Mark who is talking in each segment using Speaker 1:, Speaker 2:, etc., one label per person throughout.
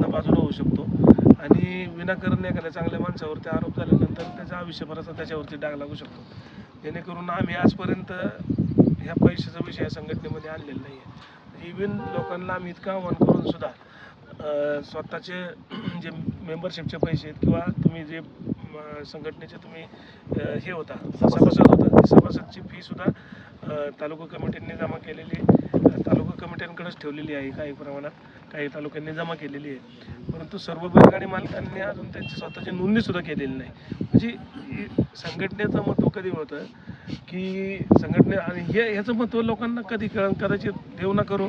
Speaker 1: बाजूला होऊ शकतो. आणि विनाकरण विनाकारण एखाद्या चांगल्या माणसावरती आरोप झाल्यानंतर त्याचा आयुष्यभराचा त्याच्यावरती डाग लागू शकतो. जेणेकरून आम्ही आजपर्यंत ह्या पैशाचा विषय संघटनेमध्ये आणलेला नाही आहे इव्हन लोकांना आम्ही इतकं आव्हान करून सुद्धा स्वतःचे जे मेंबरशिपचे पैसे आहेत किंवा तुम्ही जे संघटनेचे तुम्ही हे होता सभासद होता सभासदची फी सुद्धा तालुका कमिटींनी जमा केलेली तालुका कमिट्यांकडेच ठेवलेली आहे काही प्रमाणात. काही तालुक्यांनी जमा केलेली आहे. परंतु सर्व बैलगाडी मालकांनी अजून त्यांची स्वतःची नोंदणीसुद्धा केलेली नाही. म्हणजे संघटनेचं महत्त्व कधी होतं? की संघटने आणि हे ह्याचं महत्त्व लोकांना कधी कळ कदाचित देऊ ना करू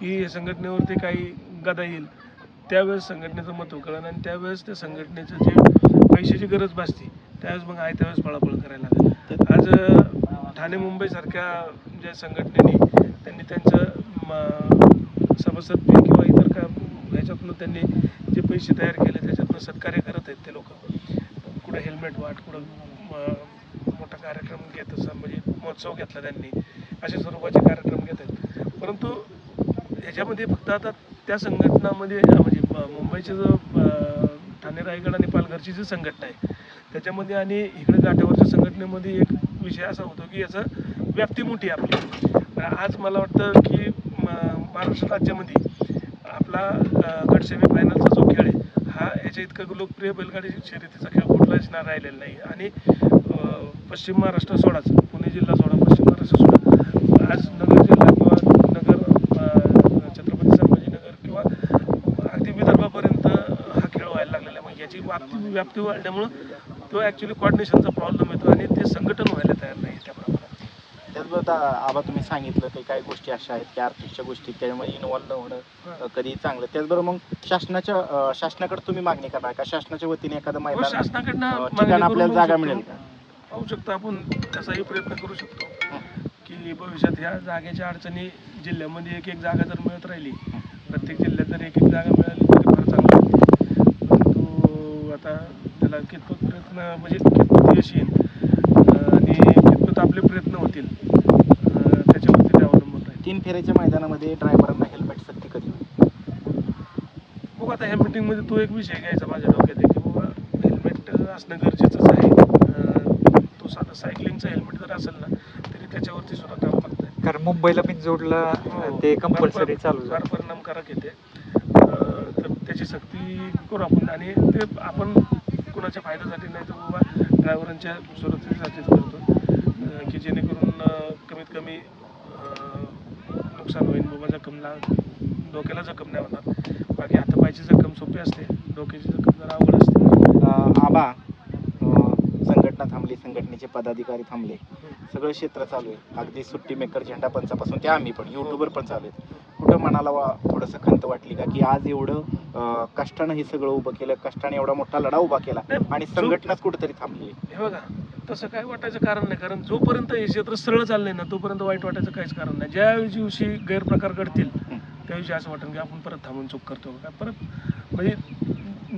Speaker 1: की संघटनेवरती काही गदा येईल. त्यावेळेस संघटनेचं महत्त्व कळलं आणि त्यावेळेस त्या संघटनेचं जे पैशाची गरज भासते त्यावेळेस मग आहे त्यावेळेस पळापळ करायला लागेल. आज ठाणे मुंबईसारख्या ज्या संघटनेने त्यांनी त्यांचं सभासद फी किंवा इतर का ह्याच्यातनं त्यांनी जे पैसे तयार केले त्याच्यातनं सत्कार्य करत आहेत ते लोक. कुठं हेल्मेट वाट कुठं मोठा कार्यक्रम घेत असं म्हणजे महोत्सव घेतला त्यांनी. अशा स्वरूपाचे कार्यक्रम घेत आहेत. परंतु ह्याच्यामध्ये फक्त आता त्या संघटनामध्ये म्हणजे मुंबईचे जो ठाणे रायगड आणि पालघरची जी संघटना आहे त्याच्यामध्ये आणि इकडे गाठ्यावरच्या संघटनेमध्ये एक विषय असा होतो की याचं व्याप्ती मोठी आहे आपली. आज मला वाटतं की म- महाराष्ट्र राज्यामध्ये आपला अं, गट फायनलचा जो खेळ आहे हा याच्या इतका लोकप्रिय बैलगाडी शर्यतीचा खेळ कुठलाच ना राहिलेला नाही. आणि पश्चिम महाराष्ट्र सोडाच पुणे जिल्हा सोडा पश्चिम महाराष्ट्र सोडा. आज नगर जिल्हा किंवा नगर छत्रपती संभाजीनगर किंवा अगदी विदर्भापर्यंत हा खेळ व्हायला लागलेला आहे. मग याची व्याप्ती व्याप्ती वाढल्यामुळं तो ॲक्च्युली कॉर्डिनेशनचा प्रॉब्लेम येतो आणि ते संघटन व्हायला तयार नाही त्या प्रमाणात
Speaker 2: त्याचबरोबर आता आबा तुम्ही सांगितलं की काही गोष्टी अशा आहेत की आर्थिकच्या गोष्टी त्याच्यामध्ये इन्व्हॉल्व न होणं कधी चांगलं. त्याचबरोबर मग शासनाच्या अ, शासनाकडे तुम्ही मागणी करणार का? शासनाच्या वतीने एखादं
Speaker 1: हो,
Speaker 2: मैदान
Speaker 1: शासनाकडनं
Speaker 2: अ,
Speaker 1: मागणी
Speaker 2: ठिकाण
Speaker 1: करून
Speaker 2: आपल्याला
Speaker 1: बघू
Speaker 2: जागा
Speaker 1: शकतो.
Speaker 2: मिळेल का?
Speaker 1: पाहू शकतो आपण तसाही प्रयत्न करू शकतो. की भविष्यात ह्या जागेच्या अडचणी जिल्ह्यामध्ये एक एक जागा जर मिळत राहिली प्रत्येक जिल्ह्यात जर एक एक जागा मिळाली तरी फार चांगलं वाटते परंतु आता त्याला कितपत प्रयत्न म्हणजे कितपत यश येईल? आणि कितपत आपले प्रयत्न होतील? त्याच्यावरती ते अवलंबून राहील.
Speaker 2: तीन फेऱ्याच्या मैदानामध्ये ड्रायव्हरांना हेल्मेट सक्ती कधी
Speaker 1: बघू आता ह्या मीटिंगमध्ये तो एक विषय घ्यायचा माझ्या डोक्यात आहे की बाबा हेल्मेट असणं गरजेचंच आहे. तो साधा सायकलिंगचा हेल्मेट जर असेल ना तरी त्याच्यावरती सुद्धा काम लागतं
Speaker 3: कारण मुंबईला बिनजोडला
Speaker 1: हो.
Speaker 3: ते कंपल्सरी चालू
Speaker 1: फार
Speaker 3: झालं
Speaker 1: परिणामकारक येते. तर त्याची सक्ती करू आपण. आणि ते आपण कोणाच्या फायद्यासाठी नाही तर बाबा ड्रायव्हरांच्या सुरक्षेसाठीच करतो. की जेणेकरून कमीत कमी नुकसान होईल. बाबा जखमला डोक्याला जखम नाही होणार. बाकी हातापायची जखम सोपी असते. डोक्याची जखम जरा अवघड असते.
Speaker 2: आबा संघटना थांबली. संघटनेचे पदाधिकारी थांबले. सगळं क्षेत्र चालू आहे. अगदी सुट्टी मेकर झेंडा पंचापासून ते आम्ही पण युट्यूबवर पण चालू आहेत. कुठं मनाला वा थोडंसं खंत वाटली का? की आज एवढं अ, कष्टानं हे सगळं उभं केलं कष्टाने एवढा मोठा लढा उभा केला आणि संघटनाच कुठेतरी थांबली.
Speaker 1: हे बघा तसं काय वाटायचं कारण नाही. कारण जोपर्यंत हे क्षेत्र सरळ चाललंय ना तोपर्यंत वाईट वाटायचं काहीच कारण नाही. ज्या दिवशी गैरप्रकार घडतील त्या दिवशी असं वाटेल की आपण परत थांबून चूक करतो का? परत म्हणजे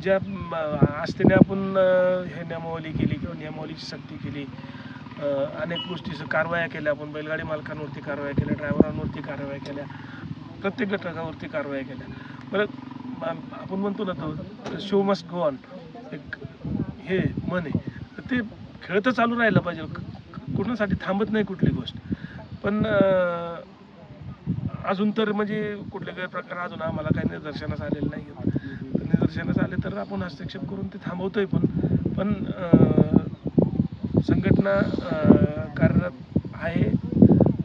Speaker 1: ज्या म, आस्थेने आपण अं, हे नियमावली केली किंवा नियमावलीची सक्ती केली अं, अनेक गोष्टी कारवाया केल्या आपण बैलगाडी मालकांवरती कारवाया केल्या ड्रायव्हरांवरती कारवाया केल्या प्रत्येक घटकावरती कारवाया केल्या. परत आपण म्हणतो ना तो शो मस्ट गो ऑन एक हे मन आहे. तर ते खेळ तर चालू राहिलं पाहिजे. कुणासाठी थांबत नाही कुठली गोष्ट. पण अजून तर म्हणजे कुठले काही प्रकार अजून आम्हाला काही निदर्शनास आलेले नाही आहेत. निदर्शनास आले तर आपण हस्तक्षेप करून ते थांबवतोय पण. पण संघटना कार्यरत आहे.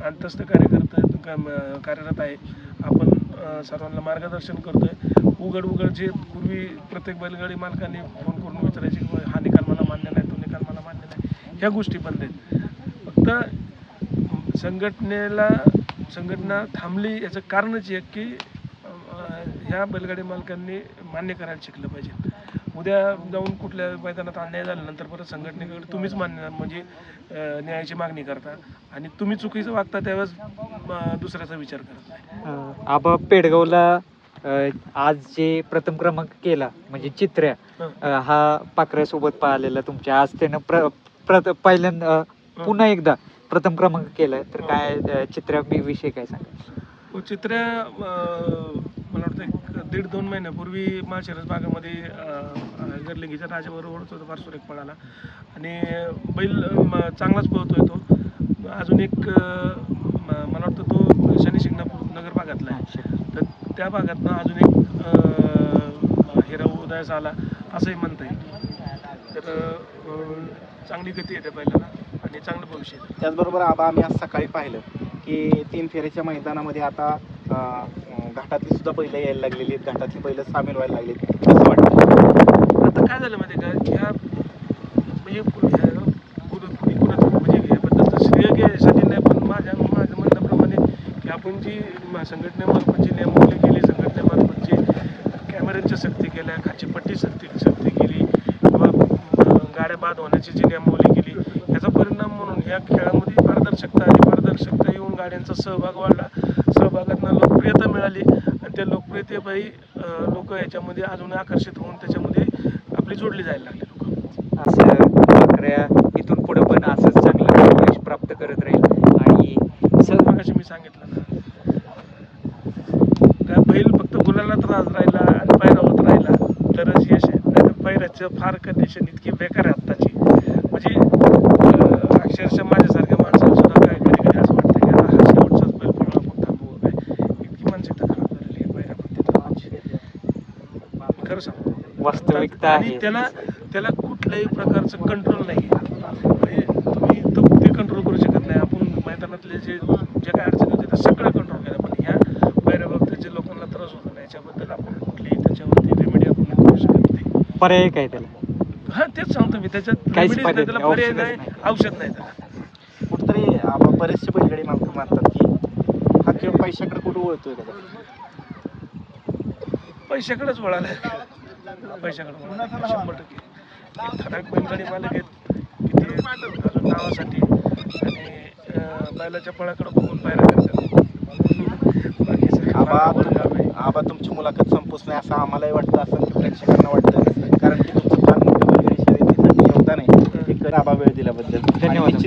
Speaker 1: अंतस्थ कार्यकर्ते काम- कार्यरत आहे. आपण सर्वांना मार्गदर्शन करतोय. उघड उघड जे पूर्वी प्रत्येक बैलगाडी मालकांनी फोन करून विचारायचे की हा निकाल मला मान्य नाही तो निकाल मला मान्य नाही. ह्या गोष्टी बंद आहेत. फक्त संघटनेला संघटना थांबली याचं कारणच एक की ह्या बैलगाडी मालकांनी मान्य करायला शिकलं पाहिजे. उद्या जाऊन कुठल्या मैदानात अन्याय झाल्यानंतर परत संघटनेकडे तुम्हीच मान्य म्हणजे न्यायाची मागणी करता आणि तुम्ही चुकीचं वागता त्यावेळेस दुसऱ्याचा विचार करत नाही.
Speaker 3: अं, आबा पेडगावला आज जे प्रथम क्रमांक केला म्हणजे चित्र्या
Speaker 1: हं.
Speaker 3: हा पाकऱ्यासोबत पाहिलेला तुमच्या आज त्यानं प्र प्रथ पहिल्यांदा पुन्हा एकदा प्रथम क्रमांक केलाय. तर काय अं, चित्र्या मी विषय काय सांगा
Speaker 1: चित्र्या दीड दोन महिन्यापूर्वी माळशिरस भागामध्ये गर्लिंगीच्या राजाबरोबर होतो फार सुरेख पळाला. आणि बैल चांगलाच पळतोय तो. अजून एक मला वाटतं तो शनी शिंगणापूर नगर भागातला आहे. तर त्या भागातनं अजून एक हिरा उदयास आला असंही म्हणता येईल तर चांगली गती त्या बैलाला आणि चांगलं भविष्य
Speaker 2: त्याचबरोबर आबा आम्ही आज सकाळी पाहिलं की तीन फेऱ्याच्या मैदानामध्ये आता घाटातली सुद्धा पहिले यायला लागलेली आहेत. घाटातली पहिले सामील व्हायला लागली वाटतं.
Speaker 1: आता काय झालं माहिती आहे का? ह्या म्हणजे म्हणजे श्रेय घ्यायसाठी नाही पण माझ्या माझ्या म्हणण्याप्रमाणे की आपण जी संघटनेमार्फत जी नेमवली केली संघटनेमार्फत जी कॅमेऱ्यांच्या सक्ती केल्या खाची पट्टी सक्ती सक्ती केली किंवा गाड्या बाद होण्याची जी नियमावली केली याचा परिणाम म्हणून या खेळामध्ये पारदर्शकता आणि पारदर्शकता येऊन गाड्यांचा सहभाग वाढला. सहभागातनं लोकप्रियता लोकप्रियतेपायी लोक याच्यामध्ये अजून आकर्षित होऊन त्याच्यामध्ये आपली जोडली जायला लागली लोक.
Speaker 3: असं पाखऱ्या इथून पुढे पण असंच चांगलं यश प्राप्त करत राहील. आणि स-
Speaker 1: मगाशी मी सांगितलं ना. का बैल फक्त गुलालात राहत राहिला आणि पायरा होत राहिला. तरच यश आहे. नाहीतर पैराचं फार कंडिशन इतकी बेकार आहे आत्ताची. म्हणजे अक्षरशः माझ्यासारख्या माणसाला सुद्धा काय कधी कधी असं वाटतं की आता हा शेवटचाच बैल पळून आपण थांबवू काय इतकी मानसिकता खराब झालेली आहे बैला मी खरं सांगतो
Speaker 3: वास्तविकता
Speaker 1: आणि
Speaker 3: आहे.
Speaker 1: त्याला त्याला कुठल्याही प्रकारचं कंट्रोल नाही म्हणजे तुम्ही तो ते कंट्रोल करू शकत नाही. आपण मैदानातले जे जे काय अडचणी होते त्या सगळं कंट्रोल केलं. पण ह्या पहिल्या बाबतीत जे लोकांना त्रास होतो ना याच्याबद्दल आपण कुठलीही त्याच्यावरती रेमेडी आपण करू शकत. नाही
Speaker 3: पर्याय काय त्याला?
Speaker 1: हा तेच सांगतो मी. त्याच्यात
Speaker 3: काहीच
Speaker 1: remedies नाही,
Speaker 3: पर्याय
Speaker 1: त्याला
Speaker 3: नाही,
Speaker 1: पर्याय
Speaker 3: औषधच
Speaker 1: नाही
Speaker 3: नाही.
Speaker 1: औषध नाही त्याला.
Speaker 2: कुठतरी आबा बरेचसे बैलगाडी मालक मानतात की हा खेळ पैशाकडे कुठं वळतोय का
Speaker 1: पैशाकडेच वळाला आहे पैशाकडे शंभर टक्के. ठराविक बैलगाडी मालक आहेत. की ते अजून नावासाठी. आणि बैलाच्या पळाकडे बघून पायऱ्या करतात बाकी सगळं
Speaker 2: आबा तुमची मुलाखत संपूच नाही असं आम्हालाही वाटतं असं प्रेक्षकांना वाटतं. कारण की तुमचं फार मोठं बैलगाडी शर्यतीसाठी योगदान आहे. आबा वेळ दिल्याबद्दल.
Speaker 3: धन्यवाद.